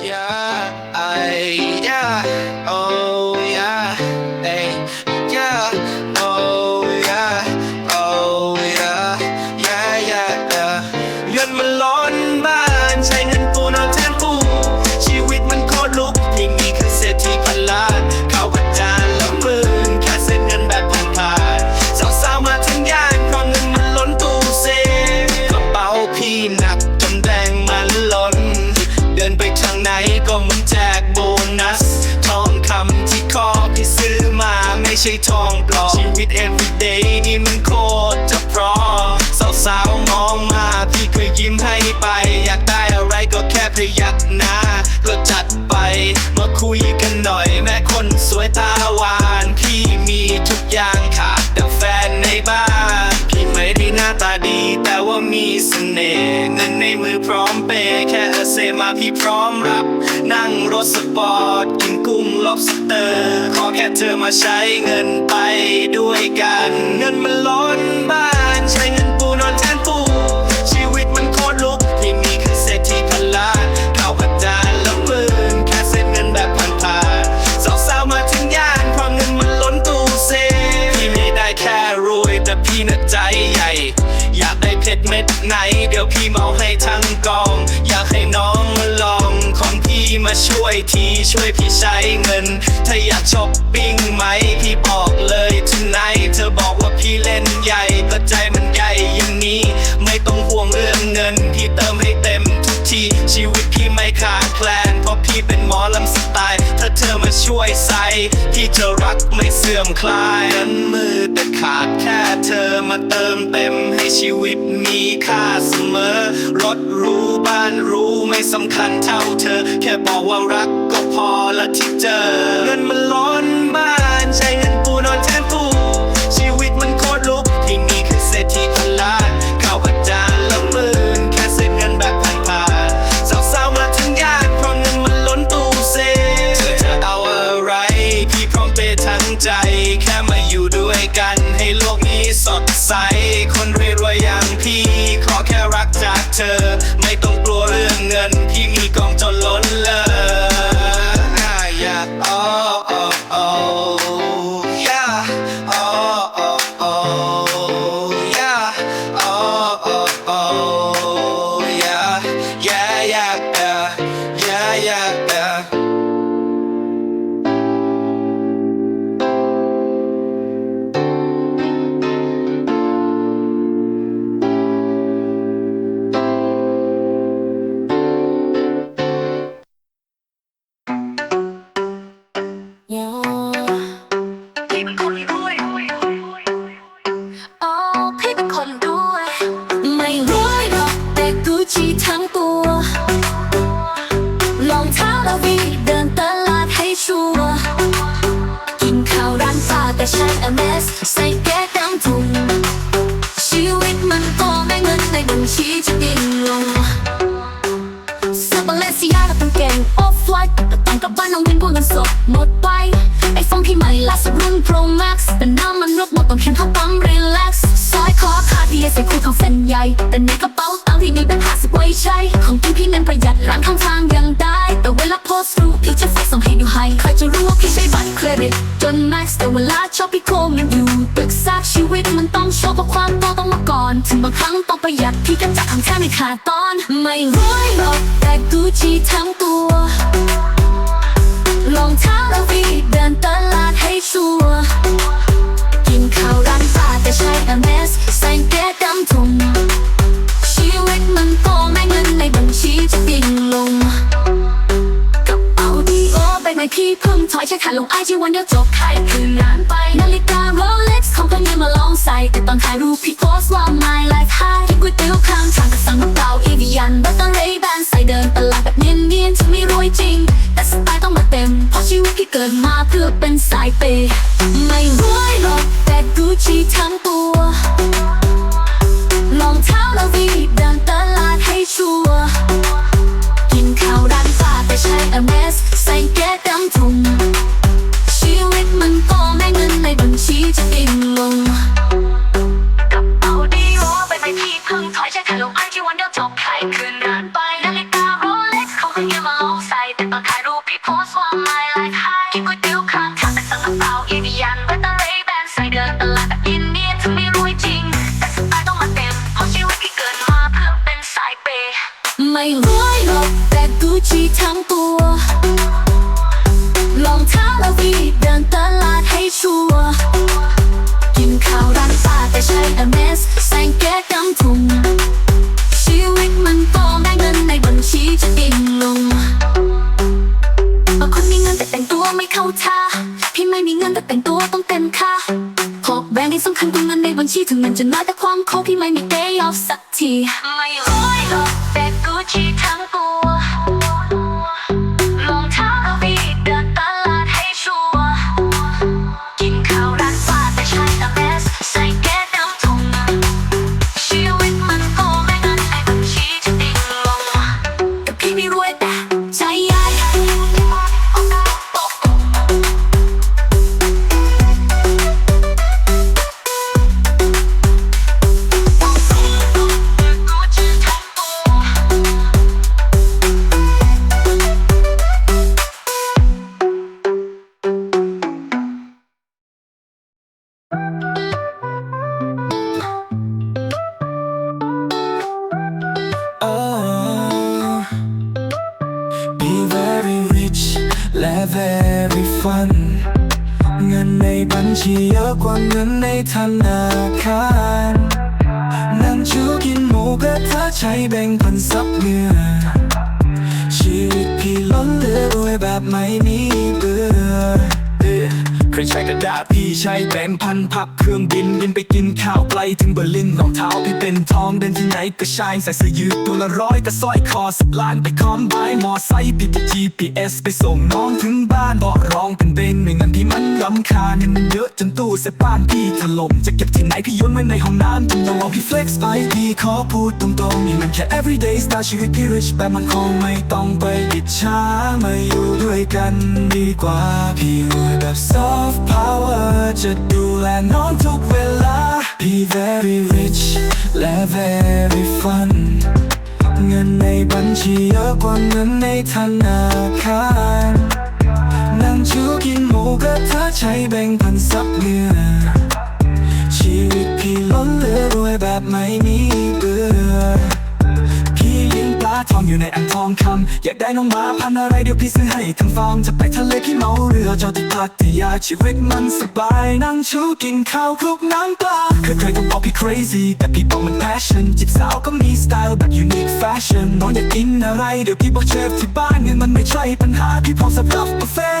Yeah, คุยกันหน่อย แม่คนสวยตาหวานพี่มีทุกอย่างขาดแต่แฟนในบ้านพี่ไม่ได้หน้าตาดี แต่ว่ามีเสน่ห์เงินในมือพร้อมเปย์แค่เอเซมาพี่พร้อมรับ นั่งรถสปอร์ตกินกุ้งลอบสเตอร์ ขอแค่เธอมาใช้เงินไปด้วยกัน เงินมันล้นบ้านใช้ ไหน เดี๋ยวพี่เมาให้ทั้งกอง อยากให้น้องมาลองของพี่มาช่วยทีช่วยพี่ใช้เงิน ถ้าอยากช้อปปิ้งไหมพี่บอก ช่วยใส่ที่เธอรักไม่เสื่อมคลายนั้นมือแต่ขาดแค่เธอมาเติมเต็มให้ชีวิตมีค่าเสมอ รถรู้บ้านรู้ไม่สำคัญเท่าเธอ แค่บอกว่ารักก็พอละที่เจอเงินมันล้น ชีทั้งตัว ลองเท้าลาวีเดินตลาดให้ชัวกินข้าวร้านป้าแต่ใช้ MS ใส่แก้ดำถุงชีวิตมันก็ไม่เงินในบัญชีจะดิ่งลงกระเป๋าดีโอใบไม้พี่เพิ่งถอยแค่ขาลงไอจีวันเดียวจบขายคืนงานไปนาฬิกาโรเล็กซ์ของตัวเนี้มาลองใส่แต่ตอนถ่ายรูปพี่โพสต์ว่า my life high กินก๋วยเตี๋ยวข้างทางกับสั่งน้ำเปล่าอีวิยันบัตเตอร์เรย์แบนใส่เดิน จะไม่รวยจริง แต่สไตล์ต้องมาเต็ม เพราะชีวิตพี่เกิดมาเพื่อเป็นสายเปย์ไม่รวยหรอกแต่กูชีทั้งตัวลองเท้าลาวีเดินตลาดให้ชัวกินข้าวร้านป้าแต่ใช้ MS ใส่แก้ดำถุงชีวิตมันก็ไม่เงินในบัญชีจะดิ่งลง นแต่แต่งตัวต้องเต็มค่ะหกแบงค์ที่สำคัญตัวเงินในบัญชีถึงมันจะน้อยแต่ความโคพี่ไม่มี day off สักที บัญชีเยอะกว่าเงินในธนาคารนั่งชิวกินหมูกระทะใช้แบ่งพันซับเหงื่อชีวิตพี่ล้นเหลือรวยแบบไม่มีเบื่อใครใช้กระดาษ พี่ใช้แบงพันพับเครื่องบินบินไปกินข้าวไกลถึงเบอร์ลินรองเท้าพี่เป็นทองเดินที่ไหนก็ชายใส่เสื้อยืดตัวละร้อยกับสร้อยคอสิบล้านไปคอมไบมอไซค์พี่ที่ GPS ไปส่งน้องถึงบ้านบอกร้องเป็นเบนไม่เงินที่มันรำคาญเงินมันเยอะจนตู้เสบ้านพี่ถล่มจะเก็บที่ไหนพี่โยนไว้ในห้องน้ำจนต้องเอาพี่ flex ไปพี่ขอพูดตรงๆนี่มันแค่ everyday style ชีวิตพี่ rich แบบมันคงไม่ต้องไปอิจฉามาอยู่ด้วยกันดีกว่าพี่รวยแบบ soft power จะดูแลน้องทุกเวลาพี่ very rich และ very fun เงินในบัญชีเยอะกว่าเงินในธนาคารนั่งชูกินหมูกระทะใช้แบ่งพันซับเงื่อชีวิตพี่ล้นเหลือรวยแบบไม่มีเบื่อพี่เลี้ยงปลา องอยู่ในอ่างทองคำอยากได้น้องหมาพันอะไรเดี๋ยวพี่ซื้อให้ทั้งฟาร์มจะไปทะเลพี่เมาเรือจอดที่พัทยาชีวิตมันสบายนั่งชูกินข้าวคลุกน้ำปลาเคยเคยต้องบอกพี่ crazy แต่พี่บอกมัน passion จีบสาวก็มี style แบบ unique fashion น้องอยากกินอะไรเดี๋ยวพี่บอกเชฟที่บ้านเงินมันไม่ใช่ปัญหาพี่พร้อมสำหรับบุฟเฟ่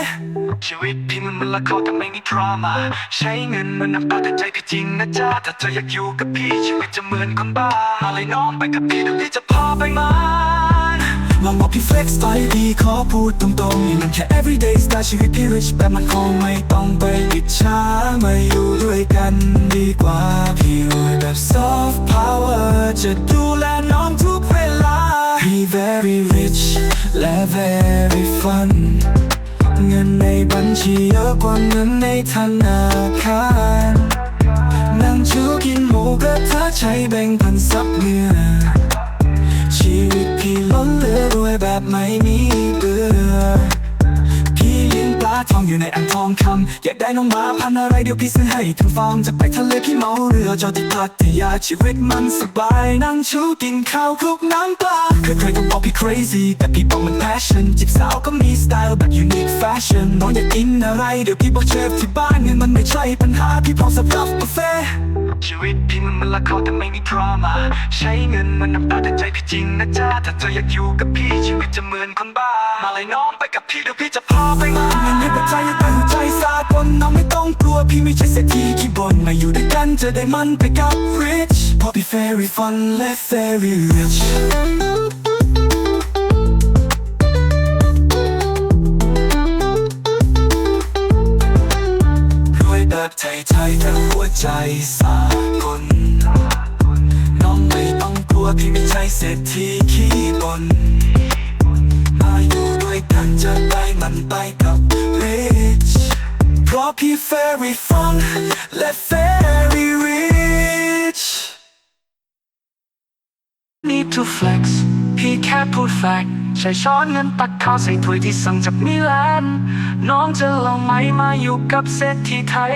ชีวิตพี่มันมันละครแต่ไม่มีดราม่าใช้เงินมันนำตาแต่ใจพี่จริงนะจ๊ะถ้าเธออยากอยู่กับพี่ชีวิตจะเหมือนคนบ้าอะไรน้องไปกับพี่เดี๋ยวพี่จะพาไปมา ลองบอกพี่ flex ไปดีขอพูดตรงๆนี่มันแค่ everyday style ชีวิตพี่ rich แบบมันคงไม่ต้องไปอิจฉามาอยู่ด้วยกันดีกว่า พี่รวยแบบ soft power จะดูแลน้องทุกเวลา พี่ very rich และ very fun เงินในบัญชีเยอะกว่าเงินในธนาคารนั่งชูกินหมูกระทะใช้แบ่งพันซับเงื่อ ชีวิตพี่ล้นเหลือรวยแบบไม่มีเบื่อพี่เลี้ยงปลาทองอยู่ในอ่างทองคำอยากได้น้องหมาพันอะไรเดี๋ยวพี่ซื้อให้ทั้งฟาร์มจะไปทะเลพี่เมาเรือจอดที่พัทยาชีวิตมันสบายนั่งชูกินข้าวคลุกน้ำปลาเคยเคยต้องบอกพี่ crazy แต่พี่บอกมัน passion จีบสาวก็มี style แบบ unique fashion น้องอยากกินอะไรเดี๋ยวพี่บอกเชฟที่บ้านเงินมันไม่ใช่ปัญหาพี่พร้อมสำหรับบุฟเฟ่ชีวิตพี่มันมันละครแต่ไม่มีดราม่าใช้เงินมันน้ำตาแต่ใจพี่จริงนะจ๊ะถ้าเธออยากอยู่กับพี่ชีวิตจะเหมือนคนบ้า มาเลยน้องไปกับพี่เดี๋ยวพี่จะพาไปมาใจแต่หัวใจสากลน้องไม่ต้องกลัวพี่ไม่ใช่เศรษฐีขี้บ่นมาอยู่ด้วยกันจะได้มันไปกับ rich พราะพี่ very fun และ very rich รวยแบบไทยๆแต่หัวใจสากลน้องไม่ต้องกลัวพี่ไม่ใช่เศรษฐีขี้บน มันจะได้มันไปกับ rich เพราะพี่ very fun และ very rich Need to flex พี่แค่พูดแฟกต์ใช้ช้อนเงินตักข้าวใส่ถ้วยที่สั่งจากมิลาน น้องจะลองไหมมาอยู่กับเศรษฐีไทย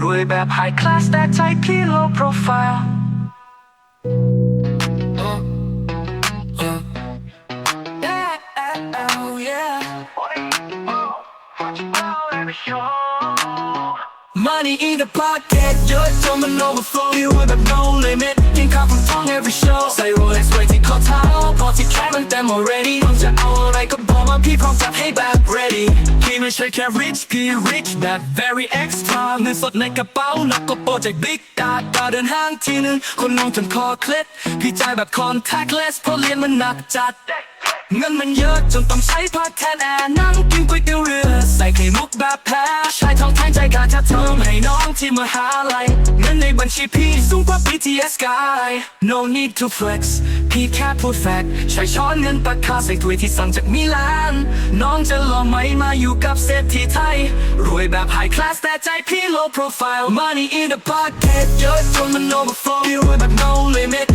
รวยแบบไฮคลาสแต่ใจพี่โลโปรไฟล์ Money in the pocket เยอะจนมัน overflow อยู่แบบ no limit กิน ข้าวของท้อง every show ใส่ Rolex ไว้ที่ข้อเท้าพอที่แค่มันเต็ม already ต้องจะเอาอะไรก็บอกมาพี่พร้อมจัดให้แบบ ready พี่ไม่ใช่แค่ rich พี่ rich แบบ very extra เงินสดในกระเป๋าหนักก็โปรเจกต์ big data เดินห้างทีนึงคนน้องจนคอเคล็ดพี่จ่ายแบบ contactless เพราะเรียนมันหนักจัดเงินมันเยอะจนต้องใช้พัดแทนแอร์นั่งกินก๋วยเตี๋ยวเรือ ใส่ไข่มุกแบบแพ้ชายทองแทนใจกาจะเทิมให้น้องที่มหาลัยเงินในบัญชีพี่สูงกว่า BTS Sky No need to flex พี่แค่พูดแฟกใช้ช้อนเงินตักข้าใส่ถ้วยที่สั่งจากมิลาน น้องจะลองไหมมาอยู่กับเศรษฐีไทย รวยแบบ high class แต่ใจพี่ low profile Money in the pocket เยอะจนมัน overflow พี่รวยแบบ no limit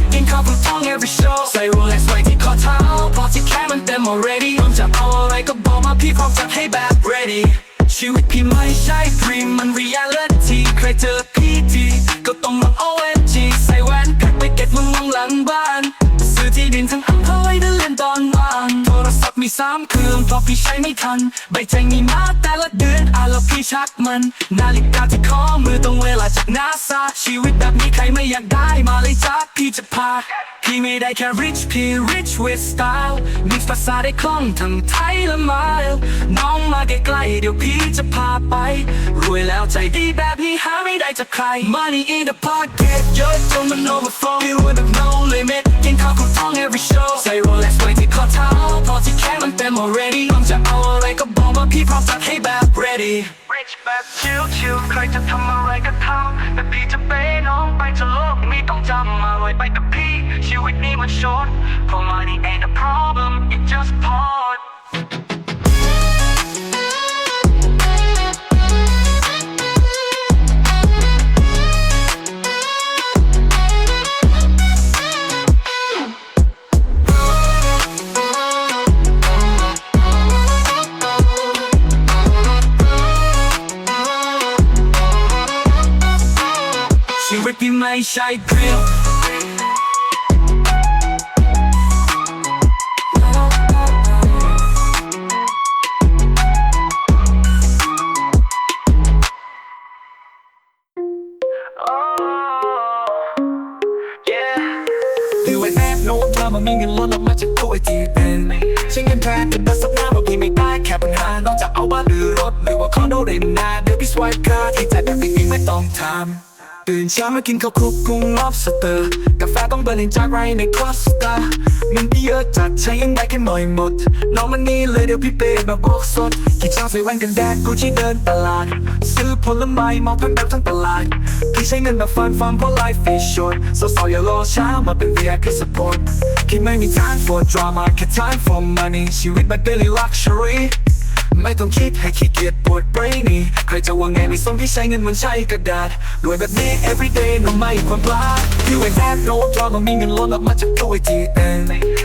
สามเครื่องเพราะพี่ใช้ไม่ทัน ใบแจงมีมาแต่ละเดือนอ่านแล้วพี่ชักมัน นาฬิกาที่ข้อมือตรงเวลาจากนาซาชีวิตแบบนี้ใครไม่อยากได้มาเลยจ้าพี่จะพา พี่ไม่ได้แค่ rich พี่ rich with style มีภาษาได้คล่องทั้งไทยและมาลน้องมาใกล้ๆเดี๋ยวพี่จะพาไป รวยแล้วใจดีแบบนี้หาไม่ได้จากใคร money in the pocket เยอะจนมัน overflow พี่รวยแบบ no limit กินข้าวของท้อง every show ใส่ Rolex แบบชิลๆใครจะทำอะไรก็ทำแต่พี่จะเป้น้องไปจะโลกมีต้องจำมาไวยไปกับพี่ ชีวิตนี้มันชนเพราะ money ain't a problem ใช่เพียวดูไว้แนบโน้ตว่ามันมีเงินล้นออกมาจากตัวที่เป็นใช้เงินแทนเป็นภาษาหน้าว่าพี่ไม่ได้แค่ปัญหานอกจากเอาบ้านหรือรถหรือว่าคอนโดได้นาเดี๋ยวพี่สวายการ์ดที่จ่ายแบบพี่ไม่ต้องทำ ตื่นเช้ามากินข้าวคลุกกุ้ง lobster กาแฟต้องเบอร์ลินจากไรในคลัสตอร์มันเยอะจัดใช้ยังได้แค่หน่อยหมดน้องมันนี่เลยเดี๋ยวพี่เปย์แบบบอกสดกี่เช้าใส่แว่นกันแดดกูที่เดินตลาด ซื้อผลไม้มองเพิ่มแบบทั้งตลาดพี่ใช้เงินแบบฟันฟันเพราะ life is short สาวๆอย่ารอช้ามาเป็น VIP support พี่ไม่มี time for drama แค่ time for money ชีวิตแบบ daily luxury ไม่ต้องคิดให้ขี้เกียจปวด brainy ใครจะว่าไงไม่สนพี่ใช้เงินเหมันใช้กระดาษรวยแบบนี้ everyday น้องไม่ควรพลาด You ain't have no drama มีเงินล้นออกมาจากตัวทีเอง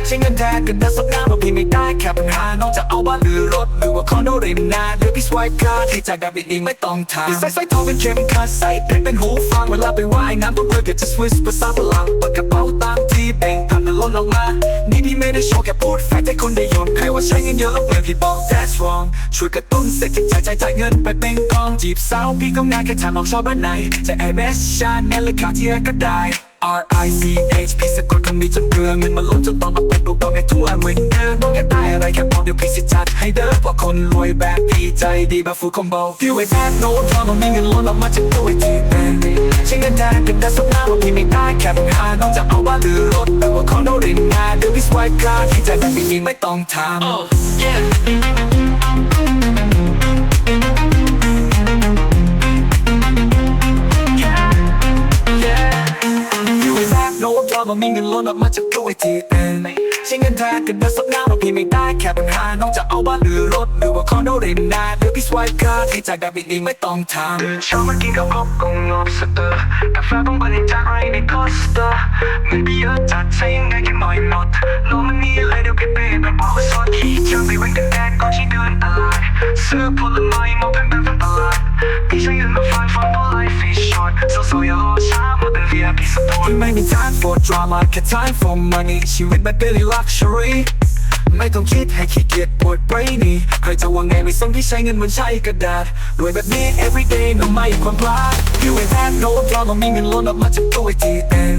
ใช้เงินแทนกันแต่สักหน้าว่าพี่ไม่ได้แค่ปัญหานอกจากเอาบ้านหรือรถ หรือว่าคอนโดริมนาเดี๋ยวพี่ swipe card ที่จ่ายแบบเองไม่ต้องทำใส่สร้อยทองเป็นเข็มขัดใส่เพชรเป็นหูฟังเวลาไปว่ายน้ำบนเรือก็จะสวิสภาษาพลังเปิดกระเป๋าตาม ที่แบ่งพันนั้นล้นออกมา นี่พี่ไม่ได้โชว์แค่พูดแฟกต์ให้คนได้ยอมใครว่าใช้เงินเยอะเปลืองพี่บอก that's wrong ช่วยกระตุ้นเศรษฐกิจจ่ายจ่ายจ่ายเงินไปเป็นกองจีบสาวพี่ก็งานแค่ถามน้องชอบบ้านไหน จะ MS ชาแนลหรือคาเทียก็ได้ R I C H พี่สะกดคำนี้จนเกลือเงินมันล้นจนต้องเอาไปปลูกต้องให้ทั่วเหมือนเดิมน้องอยากได้อะไรแค่บอกเดี๋ยวพี่สิจัดให้เด้อเพราะคนรวยแบบพี่ใจดีแบบฟูคอมโบพี่ไว้แทนโน้ตพราะมันมีเงินล้นออกมาจากตัวที่เป็นใช้เงินแทนเป็นแต่สั วพี่สวายการ์ดที่ใจแบบพี่ไม่ต้องทำ oh yeah You ain't have no drama มีเงินล้นออกมาจากตัวที่เป็นใช้เงินแทนกันนะสักหน้าเรา พี่ไม่ได้แค่ปัญหาน้องจะเอาบ้านหรือรถหรือว่าคอนโดเรนนาหรือพี่สวายการ์ดให้จ่ายแบบนี้ไม่ต้องทำตื่นเช้ามากินข้าวพบกงงอบสเตอร์กาแฟต้องบริจาคให้ในคอสเตอร์เงินพี่เยอะจัดใช้ยังไงแค่หน่อยหมดโลมันนี่เลยเดี๋ยวเก็บไปแบบบอกว่าสดขี่เจอไปเว้นกันแดดก่อนที่เดินตลาดซื้อผลไม้มาเป็นแบบตลาดพี่ใช้เงินมาฟันฟันเพราะไลฟ์ฟิชช็อตโซๆอย่ารอช้ามาเป็น VIP support ไม่มี time for drama แค่ time for money ชีวิตแบบ daily luxury ไม่ต้องคิดให้ขี้เกียจปวด brainy ใครจะว่าไงไม่สนที่ใช้เงินเหมันใช้กระดาษรวยแบบนี้ everyday น้องไม่ความพลาด you ain't had no drama มีเงินล้นออกมาจากตัวทีเอง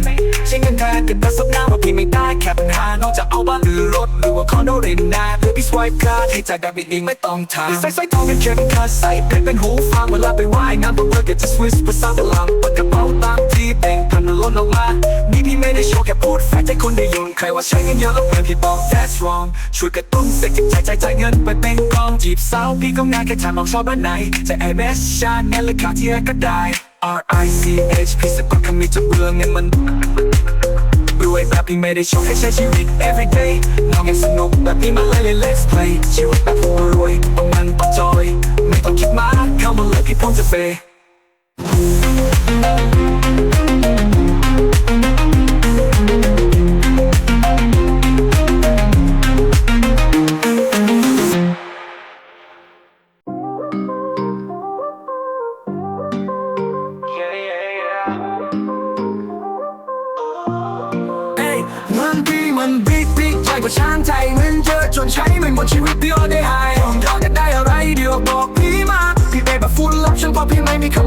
ใช้เงินแทนกันแต่สักหน้าว่าพี่ไม่ได้แค่ปัญหานอกจากเอาบ้านหรือรถหรือว่าคอนโดเรนนาหรือพี่ swipe card ให้จ่ายแบบนี้ไม่ต้องทำใส่สร้อยทองเป็นเข็มขัดใส่เพชรเป็นหูฟังเวลาไปว่ายน้ำบนเรือก็จะสวิสภาษาฝรั่งเปิดกระเป๋าตามที่เองพัน ล้นออกมานี่พี่ไม่ได้โชว์แค่พูดแฟกต์ให้คนได้ยินใครว่าใช้เงินเยอะแล้วเพื่อนพี่บอก that's wrong ช่วยกระตุ้นเศรษฐกิจจ่ายจ่ายเงินไปเป็นกองจีบสาวพี่ก็ง่ายแค่ถามลองชอบบ้านไหนจะ MS ชาแนลหรือคาเทียก็ได้ R I C H พี่สะกดคำนี้จะเบื่อเงินมันรวยแบบที่ไม่ได้โชว์ให้ใช้ชีวิต everyday น้องยังสนุกแบบนี้มาเลยเลย let's play ชีวิตแบบผู้รวยต้องมันต้องจอยไม่ต้องคิดมากเข้ามาเลยพี่ผมจะเฟย์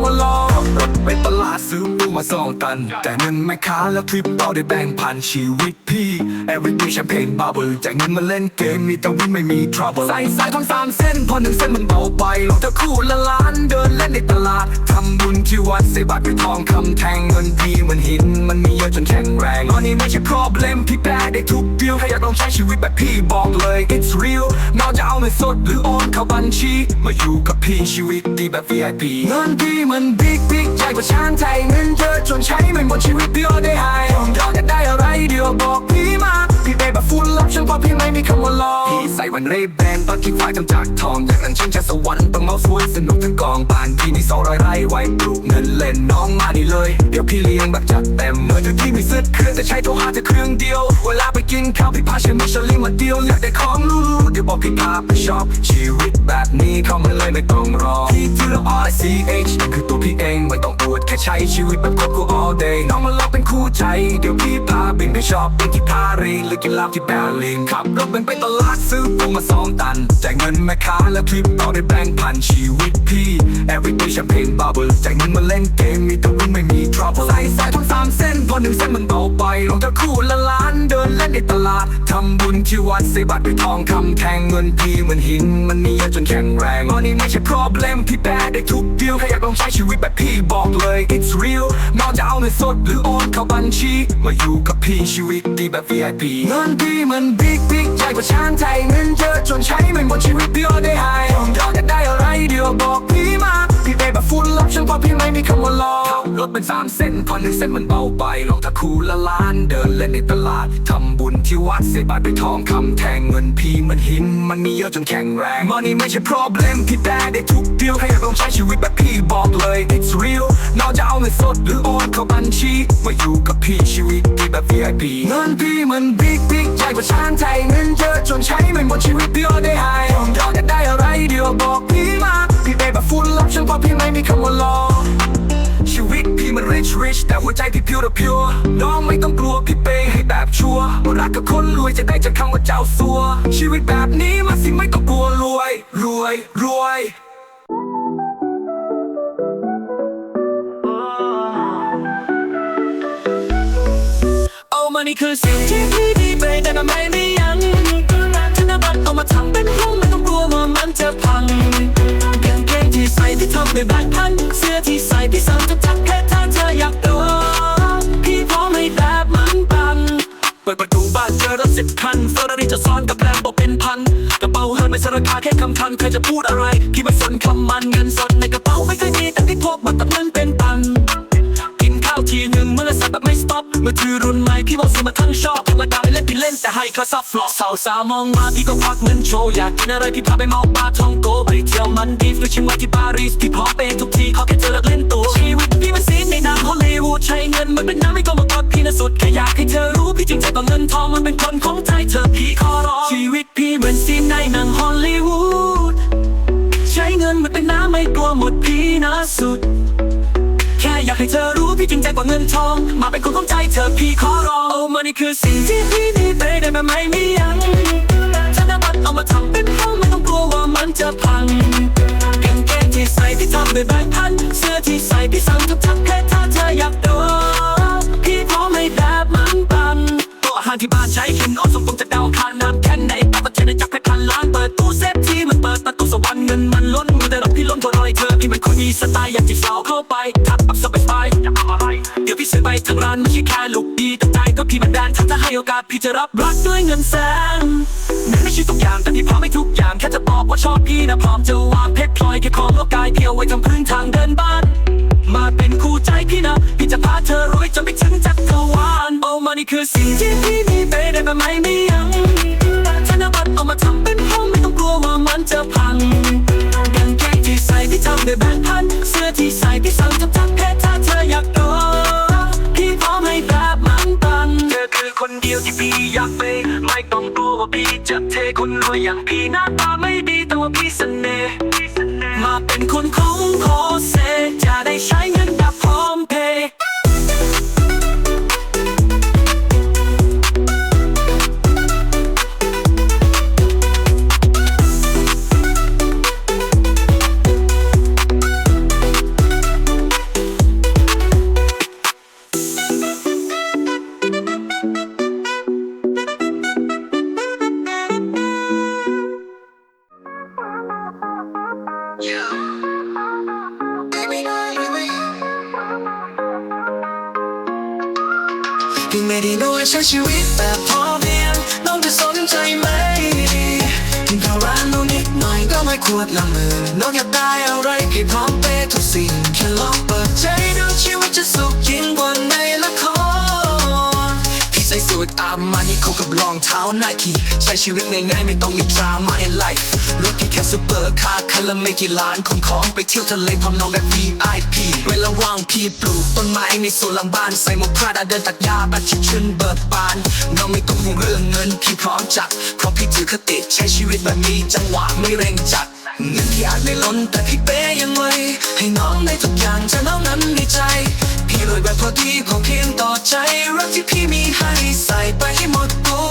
พี่ไมาสองตัน แต่เงินไม่ค้าแล้วทริปต่อได้แบ่งพันชีวิตพี่ everyday แชมเปญบาร์เบิลจายเงินมาเล่นเกมมีแต่วิ่งไม่มี trouble ใส่สายทองสามเส้น พอหนึ่งเส้นมันเบาไปรองเท้าคู่ละล้านเดินเล่นในตลาดทำบุญที่วัดใส่บาตรด้วยทองคำแทงเงินพี่เหมันหิน มันมีเยอะจนแข็งแรงตอนนี้ไม่ใช่ problem พี่แปลได้ทุกเดียวถ้าอยากลองใช้ชีวิตแบบพี่บอกเลย it's real นอกจะเอาเงินสดหรือโอนเข้าบัญชีมาอยู่กับพี่ชีวิตดีแบบ VIP เงินพี่มันบิ๊กบิ๊กใหญ่กว่าช้างไทยเงินเยอะจนใช้ไม่หมดชีวิตเดียวได้หายอยากจะได้อะไรเดียวบอกพี่มาพี่ได้แบบฟูลลับฉันเพราะพี่ไม่มีคำว่าลองพี่ใส่วันเรย์แบนตอนที่ควาจำจากทองอย่างนั้นฉันจะสวรรค์ต้องเมาสวยสนุกทั้งกองบานพี่นี่สองร้อยไร่ไว้ปลูกเงินเล่นน้องมานี่เลย เดี๋ยวพี่เลี้ยงแบบจัดเต็มเมื่อถึงที่มีเสื้อเครื่องแต่ใช้โทรหาแต่เครื่องเดียว เวลาไปกินข้าวพี่พาเชมิชลินมาเดียวอยากได้ของหรู้เดี๋ยวบอกพี่พาไปช็อปชีวิตแบบนี้เข้ามาเลยไม่ต้องรอพี่ที่ละ R C H คือตัวพี่เองไม่ต้องอวดแค่ใช้ชีวิตแบบครอบครัว all day น้องมาลองเป็นคู่ใจ เดี๋ยวพี่พาบินไปชอปปิ้งที่ปารีสหรือกินล้าที่เบลลินขับรถเป็นไปตลาดซื้อปูมาสองตันจ่ายเงินแม่ค้าแล้วทริปต่อได้แบงค์พันชีวิตพี่ everyday แชมเปญบาร์เบิลจ่ายเงินมาเล่นเกมมีแต่วิ่งไม่มี trouble ใส่สายทองสามเส้นพอหนึ่งเส้นมันเบาไปรองเท้าคู่ละล้านเดินเล่นในตลาดทำบุญที่วัดใส่บาตรด้วยทองคำแทงเงินพี่เหมือนหินมันมีเยอะจนแข็งแรงอันนี้ไม่ใช่ problem พี่แปลได้ทุกเดียวถ้าอยากลองใช้ชีวิตแบบพี่บอกเลย it's real นองจะเอาเงินสดหรือโอนเข้าบัญชี มาอยู่กับพี่ชีวิตดีแบบ VIP เงินพี่มันบิ๊กบิ๊กใหญ่กว่าช้างไทยเงินเยอะจนใช้ไม่หมดชีวิตเดียวได้หายผมอยากจะได้อะไรเดียวบอกพี่มา พี่ได้แบบฟุลลับฉันเพราะพี่ไม่มีคำว่าลอ รถเป็นสามเส้นพอหนึ่งเส้นมันเบาไปรองเท้าคูละล้านเดินเล่นในตลาดทำบุญที่วัดใส่บาตรด้วยทองคำแทงเงินพี่มันหิน มันมีเยอะจนแข็งแรง Money ไม่ใช่ problem พี่แต่ได้ทุกเดียวถ้าอยากลองใช้ชีวิตแบบพี่บอกเลย it's real นอกจะเอาเงินสดหรือโอนเข้าบัญชีมาอยู่กับพี่ชีวิตดีแบบ VIP เงินพี่มันบิ๊กบิ๊กใหญ่กว่าช้างไทยเงินเยอะจนใช้ไม่หมดชีวิตเดียวได้หายผมอยากจะได้อะไรเดียวบอกพี่มาพี่ได้แบบฟูลลับฉันเพราะพี่ไม่มีคำว่าลอ ชีวิตพี่มัน rich rich แต่หัวใจพี่ pure pure น้องไม่ต้องกลัวพี่เปย์ให้แบบชัวร์รักกับคนรวยจะได้จากคำว่าเจ้าสัว ชีวิตแบบนี้มาสิไม่ต้องกลัวรวย รวยรวยโอ้มันนี่คือสิ่งที่พี่ดีไปแต่ทำไมไม่ยังธนบัตรเอามาทำเป็นห้องไม่ต้องกลัวว่ามันจะพัง ที่ใส่ที่ทำด้วยแบกพัน เสื้อที่ใส่พี่สั่งจะทักแค่ถ้าเธออยากตัวพี่พร้อมให้แบบมันปัง เปิดประตูบ้านเจอรถสิบคันเฟอร์รารี่จะซ้อนกับแลมโบเป็นพัน กระเป๋าเฮิร์นไม่ใช่ราคาแค่คำคันใครจะพูดอะไร พี่ไม่สนคำมันเงินสดในกระเป๋าไม่เคยมีแต่ที่พกมาตัดเงินเป็น อละสักแบบไม่สตออบมือถือรุ่นใหม่พี่บอกสิมาทั้งชอบธรรมดาไม่เล่นพี่เล่นแต่ให้เขาซับฟลอกสาวสาวมองมาพี่ก็ควักเงินโชว์อยากกินอะไรพี่พาไปเมาปลาทองโกไปเที่ยวมันดีฟหรือชิมไว้ที่ปารีสพี่พอเปทุกทีขาแค่เธอเลิกเล่นตัวชีวิตพี่มันซีนในนามฮอลลีวูดใช้เงินมันเป็นน้ำไม่ก็มากดพี่นะสุดแค่อยากให้เธอรู้พี่จริงใจต่อเงินทองมันเป็นคนของใจเธอพี่ขอร้องชีวิตพี่เหมือนซีนในหนังฮอลลีวูดใช้เงินมันเป็นน้ำไม่กลัวหมดพี่นะสุด อยากให้เธอรู้พี่จริงใจกว่าเงินทอง มาเป็นคนของใจเธอพี่ขอร้องโอ้มันนี่คือสิ่งที่พี่นี่ไปได้แบบไม่มียังธนบัตรเอามาทำเป็นห้องไม่ต้องกลัวว่ามันจะพังกางเกงที่ใส่พี่ทำด้วยแบงค์พันเสื้อที่ใส่พี่สั่งทุกทักแค่ถ้าเธออยากดูพี่พร้อมให้แบบมันปันโต๊ะอาหารที่บ้านใช้กินออนสมตรงจากด มีสไตล์อยากจีบสาวเข้าไปทักปักสบายไปอยากทำอะไร เดี๋ยวพี่ซื้อไปทั้งร้านไม่ใช่แค่ลูกดีแต่ใจก็พี่มันแดนถ้าจะให้โอกาสพี่จะรับรักด้วยเงินแสนไม่ใช่ทุกอย่างแต่พี่พร้อมให้ทุกอย่างแค่จะบอกว่าชอบพี่นะพร้อมจะวางเพชรพลอยแค่ของโลกกายเพียวไว้ทำพื้นทางเดินบ้าน มาเป็นคู่ใจพี่นะพี่จะพาเธอรวยจนไปถึงจักรวาลโอ้มานี่คือสิ่งที่พี่มีไปได้แบบไม่ ด้วยแบงค์พันเสื้อที่ใส่พี่สั่งจับจับเพชรถ้าเธออยากดูพี่พร้อมให้แบบมันปันเธอคือคนเดียวที่พี่อยากไปไม่ต้องกลัวว่าพี่จะเทคนรวยอย่างพี่หน้าตาไม่ดีแต่ว่าพี่เสน่ห์มาเป็นคนของโคเซาไนกี้ใช้ชีวิตง่ายๆไม่ต้องมีดราม่า in life รถที่แค่ซูเปอร์คาร์คันละไม่กี่ล้านของของไปเที่ยวทะเลพร้อมน้องแบบ VIP เวลาว่างพี่ปลูกต้นไม้ในสวนหลังบ้าน ใส่หมวกพราดาเดินตัดหญ้าแบบชิดชื่นเบิกบานน้องไม่ต้องห่วงเรื่องเงินพี่พร้อมจัดเพราะพี่ถือคติใช้ชีวิตแบบมีจังหวะไม่เร่งจัดเงินที่อาจไม่ล้นแต่พี่เป้ยังไว้ให้น้องได้ทุกอย่างถ้าน้องนั้นมีใจ พี่รวยแบบพอดีพอเพียงต่อใจ รักที่พี่มีให้ใส่ไปให้หมดตัว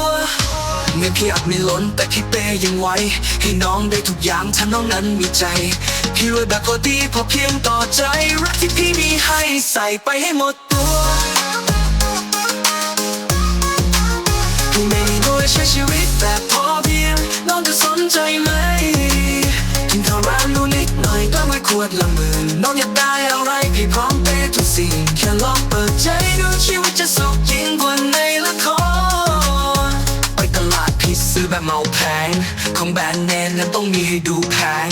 เงินพี่อาจไม่ล้น แต่พี่เป้ยังไว้ ให้น้องได้ทุกอย่างถ้าน้องนั้นมีใจ พี่รวยแบบพอดีพอเพียงต่อใจ รักที่พี่มีให้ใส่ไปให้หมดตัวพี่ไม่ด้รู้ใช้ชีวิตแบบพอเพียง น้องจะสนใจไหมกินข้าวร้านนู้นิดหน่อยก็ไม่ควรละหมื่นน้องอยากได้อะไรพี่พร้อมเปย์ทุกสิ่งแค่ลองเปิดใจดูชีวิตจะ แบบเมาแพง ของแบรนด์เนมนั้นต้องมีให้ดูแพง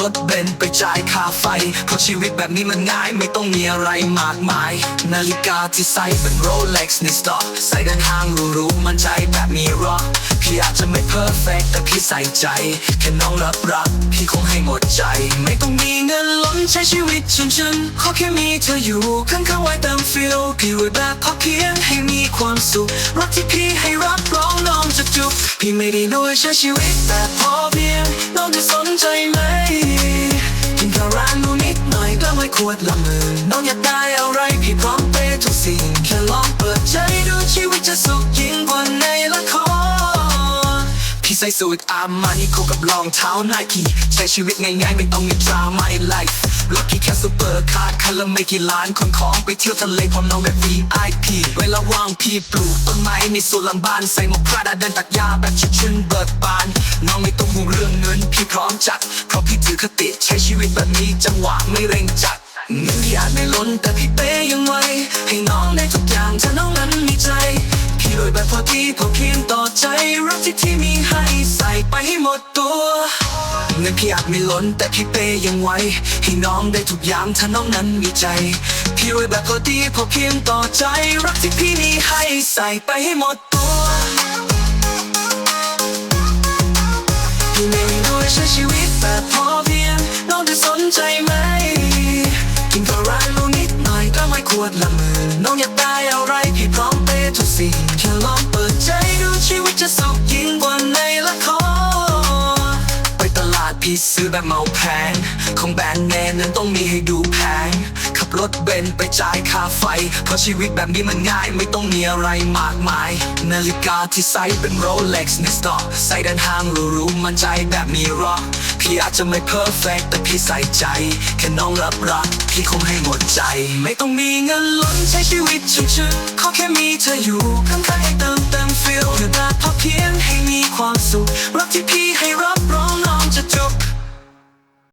รถเบนไปจ่ายค่าไฟ เพราะชีวิตแบบนี้มันง่ายไม่ต้องมีอะไรมากมาย นาฬิกาที่ใส่เป็นโรเล็กซ์ในสต็อกใส่เดินทางรูๆมันใจแบบมีร็อกพี่อาจจะไม่เพอร์เฟกแต่พี่ใส่ใจ แค่น้องรับรัก พี่คงให้หมดใจ ไม่ต้องมีเงินล้นใช้ชีวิตฉันฉันขอแค่มีเธออยู่ข้างๆไว้เติมฟิลพี่รวยแบบพอเพียงให้มีความสุขรักที่พี่ให้รับรองน้องจะจุกพี่ไม่ได้ด้วยใช้ชีวิตแบบพอเพียงน้องจะสนใจไหมกินข้าวร้านนู้นนิดหน่อยก็ไม่ควรละหมื่นน้องอยากได้อะไรพี่พร้อมเปทุกสิ่งแค่ลองเปิดใจดูชีวิตจะสุขยิ่งกว่าในละครพี่ ใส่สูทอามานี่คู่กับรองเท้าไนกี้ใช้ชีวิตง่ายๆ ไม่ต้องมีดราม่า in life รถที่แค่ซูเปอร์คาร์คันละไม่กี่ล้านคนของไปเที่ยวทะเลพร้อมน้องแบบ VIP เวลาว่างพี่ปลูกต้นไม้ในสวนหลังบ้านใส่หมวกพราดาเดินตัดหญ้าแบบชิชื่นเบิกบาน น้องไม่ต้องห่วงเรื่องเงินพี่พร้อมจัด เพราะพี่ถือคติใช้ชีวิตแบบมีจังหวะไม่เร่งจัดเงินที่อาจไม่ล้นแต่พี่เป้ยังไวให้น้องได้ทุกอย่างถ้าน้องนั้นมีใจ พี่รวยแบบพอดีพอเพียงต่อใจรักที่ที่มีให้ใส่ไปให้หมดตัวเงินพี่อาจไม่ล้นแต่พี่เปย์ยังไว้ให้น้องได้ทุกอย่างถ้าน้องนั้นมีใจ พี่รวยแบบพอดีพอเพียงต่อใจ รักที่พี่มีให้ใส่ไปให้หมดตัวพี่ไม่รู้ใช้ชีวิตแบบพอเพียงน้องจะสนใจไหมกินก็ร้านรู้นิดหน่อยก็ไม่ควรละมือน้องอยากได้อะ สุขยิ่งกว่าในละคร ไปตลาดพี่ซื้อแบบเมาแพง ของแบรนด์เนมนั้นต้องมีให้ดูแพง รถเบนซ์ไปจ่ายค่าไฟ เพราะชีวิตแบบนี้มันง่ายไม่ต้องมีอะไรมากมาย นาฬิกาที่ใส่เป็น Rolex ในสต็อกใส่เดินทางหรูๆมันใจแบบมีรอกพี่อาจจะไม่เพอร์เฟกแต่พี่ใส่ใจ แค่น้องรับรัก พี่คงให้หมดใจ ไม่ต้องมีเงินล้นใช้ชีวิตชิวๆขอแค่มีเธออยู่ข้างๆให้เติมเต็มฟิลเพื่อแบบพอเพียงให้มีความสุขรักที่พี่ให้รับ